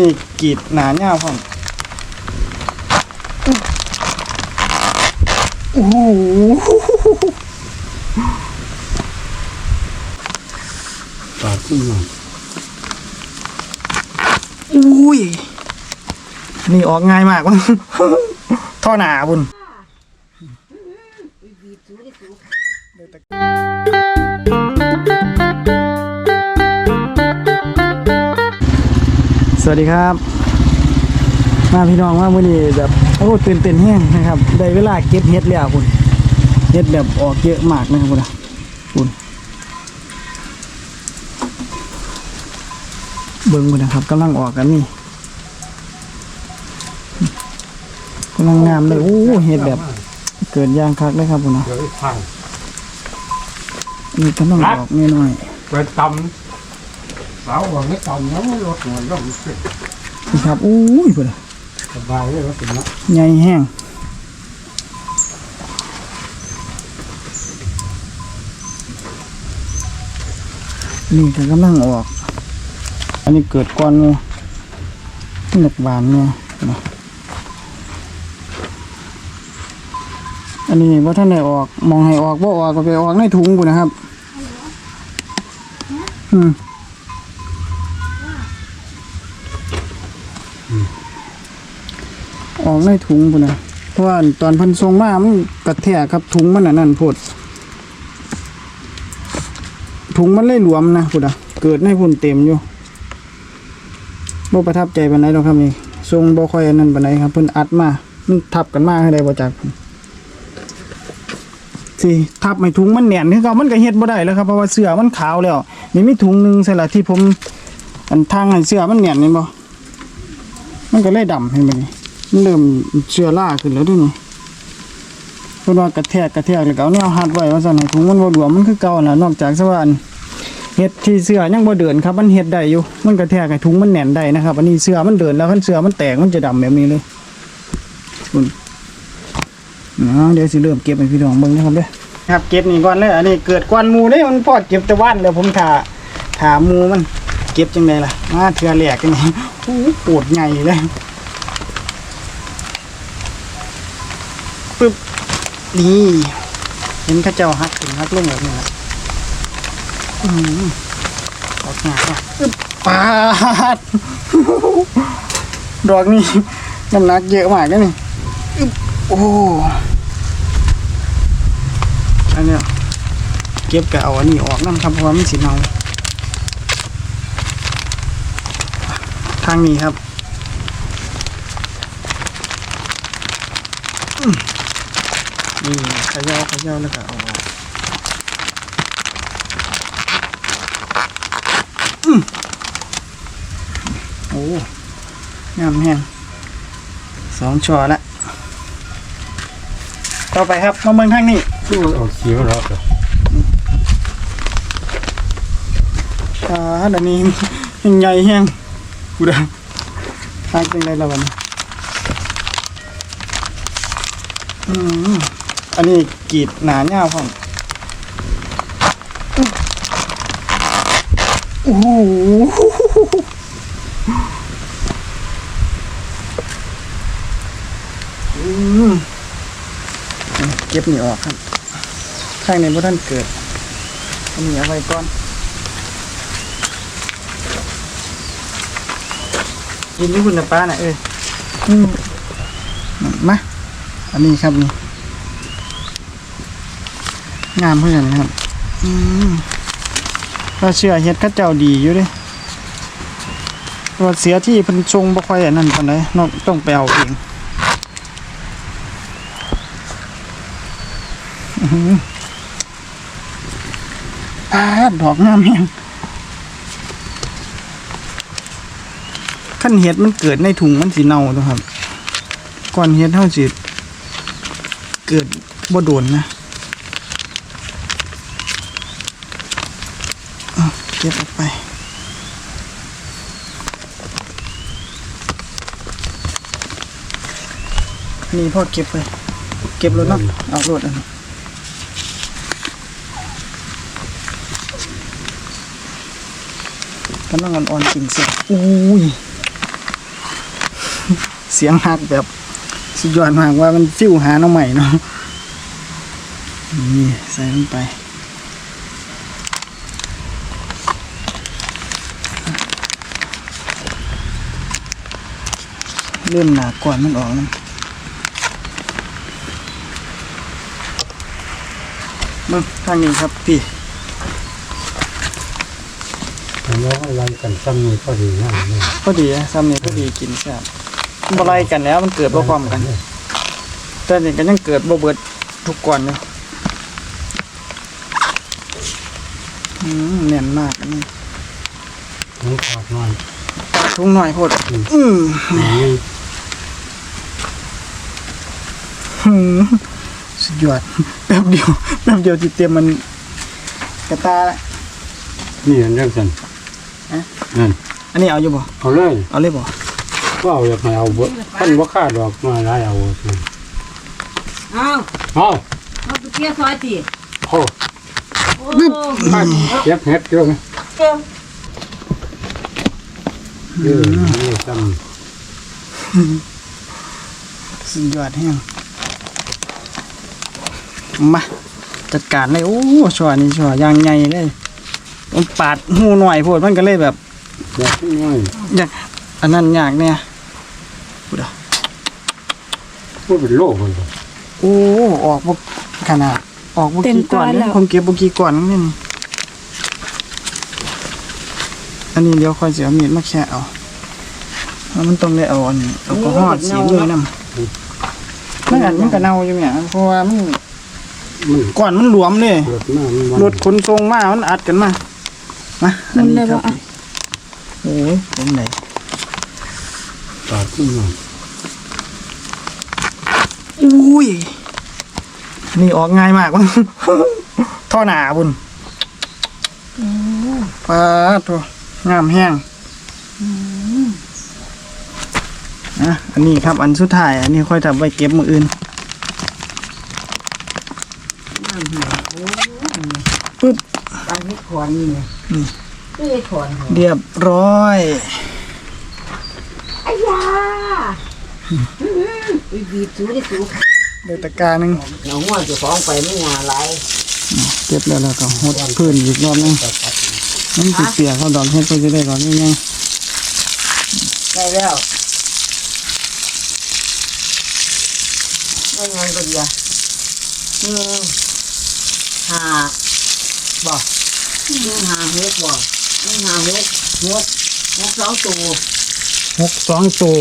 นี้กรีดหนาเงาวพอมโอ้โหปาดขึ้นมาอุ้ยนนี่ออกง่ายมากวะท่อหนาบุญ วัสดีครับ มาพี่น้องว่ามื่อนี้แบบโอ้ตื่นเต้นแห้งนะครับ ได้เวลาเก็บเห็ดแล้วคุณเห็ดแบบออกเยอะมากนะครับคุณนะคุณเบิ้งคุณนะครับกำลังออกกันนี่กำลังงามเลยโอ้เห็ดแบบเกิดยางคักเลยครับคุณนะเดี๋ยวผ่านนี่กำลังออกน้อยไปตำ สาวว่าไม่ตำแล้วรถมันต้องขึ้นๆนี่ครับโอ้ยคุณนะสบายเลยรถถึงนะใหญ่แห้งนี่ก็กำลังออก อันนี้เกิดก่อนงูหนักบานเนี่ยนะอันนี้ว่าท่านได้ออก มองให้ออกว่าออกก็ไปออกในถุงกูนะครับ อืม ออกในถุงกูนะเพราะว่าตอนพันทรงมามันกระแทกครับถุงมันนนั่นพดถุงมันเลยหลวมนะกูนะเกิดในพุ่นเต็มอยู่บ่ประทับใจปานใดดอกครับนี่ทรงบ่ค่อยอันนั้นปานใดครับเพิ่นอัดมามันทับกันมาให้ได้บ่จักสิทับให้ถุงมันแน่นคือเก่ามันก็เฮ็ดบ่ได้แล้วครับเพราะว่าเสื้อมันขาวแล้วนี่มีถุงหนึงใส่ละที่ผมอันทางให้เสื้อมันแน่นเห็นบ่ มันก็เลยดำเห็นบ่นี่มันเริ่มเชื้อราขึ้นแล้วด้วยนี่เพิ่นว่ากระแทกกระแทกแล้วก็เอาแนวหัดไว้ว่าซั่นให้ถุงมันบ่หลวมมันคือเก่าน่ะนอกจากซะว่าอันเฮ็ดที่เสื้อยังบ่เดินครับ มันเฮ็ดได้อยู่ มันกระแทกให้ถุงมันแน่นได้นะครับ อันนี้เสื้อมันเดินแล้วคันเสื้อมันแตกมันจะดำแบบนี้เลยคุณเดี๋ยวสิเริ่มเก็บให้พี่น้องเบิ่งนะครับเด้อครับเก็บนี่ก่อนเลยอันนี้เกิดก่อนมู่เด้มันพอดเก็บแต่วันเดี๋ยวผมถ่าถ่ามูมัน ก็บจังไดล่ะมาเทื่อแรกกันนี่โอ้โหปวดใหญ่เลยปึ๊บนี่เห็นเขาเจ้าฮักถึงฮักลงแบบนี้ละอืมออกหนาอะอึ๊บปาดดอกนี่น้ำหนักเยอะมากนะนี่อึ๊บโอ้อันเนี้ยเก็บกะเอาอันนี้ออกน้ำครับเพราะว่ามันสีเนา ทางนี้ครับอืมนี่เขย่าเขย่าแล้วก็เอาออกโอ้งามแห้งสองช่อละต่อไปครับมาเมืองทางนี้สู้เอาเขียวแล้วก็อ่าอันนี้ยังใหญ่แห้ง กูดาทางจังไรละวันอืมอันนี้กรีดหนาเงาวพร้อมโอ้โหอืมเก็บนี่ออกครับ ข้างในบ่ท่านเกิดอันนี้เอาไว้ก่อน ยินดีคุณป้าน่ะเอออืมมาอันนี้ครับนี่งามเพื่อนนะครับอืมเราเชื่อเฮ็ดข้าเจ้าดีอยู่ดิว่าเสียที่พิ่นทรงบ่ค่อยอันนั้นปานใดนอกต้องไปเอาเองปาดดอกงามแฮง ขั้นเห็ดมันเกิดในถุงมันสีเน่าตัวครับ ก่อนเห็ดเท่าสิเกิดบ่โดนนะเอาเก็บออกไปนี่พ่อเก็บไป เก็บรถเนาะเอารถอันนี้กำลังอ่อนๆจริงสิอุ้ย เสียงหักแบบสุดยอดมากว่ามันฟิวหาน้องใหม่เนาะนี่ใส่ลงไปเริ่มหนาก่อนมันออกแล้วมึงทางนี้ครับพี่ผมว่าอะไรกันซ้ำนี่ก็ดีนะเนี่ยพอดีอะซ้ำนี่พอดีกินแซ่บ บ่ไล่กันแล้วมันเกิดบ่พร้อมกัน แต่นี่ก็ยังเกิดบ่เบิดทุกก่อนเลยอืมแน่นมากอันนี้น้องขาดหน่อยทุ่งหน่อยโพดอืมนี่หืมสุดยอดแป๊บเดียวแป๊บเดียวจิเตรียมมันกระตาละนี่อันเรื่องสันฮะนั่นอันนี้เอาอยู่บ่เอาเลย เอาเลยบ่ ก็เอาอยากให้เอาบ่ท่านว่าคาดอกมาได้เอาเอาเอาเอาไปเกี่ยวซอยตีโอ้โอ้ข้าเก็บเห็ดเยอะไหมเกี่ยวเอะนี่ซ้สุดยอดแฮงมาจัดการเลยโอ้ชัวนี่ชัวอยางใหญ่เลยมันปาดหูหน่อยโพดมันก็เลยแบบอยากอยอยากอันนั้นอยากเนี่ยพูดอะ พูดเป็นโลกเลยโอ้ออกบ่ขนาด ออกบ่เต็มกี่ก่อนตาเนี่แล้ยวผมเก็บบ่กี่ก่อนนี่นี่อันนี้เดี๋ยวค่อยสิเอามีดมาแค่เอาแล้วมันต้องได้เอาอันนี้เอาก็ฮอดสีมือนำมันอันมันก็เน่าอยู่เนี่ยเพราะว่ามันมันก่อนมันหลวมเลยรถมามันรถขนส่งมามันอัดกันมามาอันนี้ครับมันเลยว่าโอ้ยเป็นไงปาดขึ้นมา อุ้ย นี่ออกง่ายมากมันท่อหนาบุญปลาตัวงามแห้งอะอันนี้ครับอันสุดท้าย อันนี้ค่อยทำไว้เก็บมืออื่นปึ๊บปลาเห็ดขอนนี่ไงอืมนี่เห็ดขอนเหรอเรียบร้อยอ้ยา อีบีสูดิสูเดือตะกร้าหนึงเราหัวจะฟ้องไปไม่งาไรเก็บแล้วแล้วก็หดพื้นอีกรอบหนึงมันสิเปียกเขาดอกเฮ็ดก็จะได้ก่อนนี่ไงได้แล้วได้งานก็ดีอะหนึ่งห้าบ่หนึ่งห้าหกบ่หนึ่งห้าหกหกหกสองตัวหกสองตัว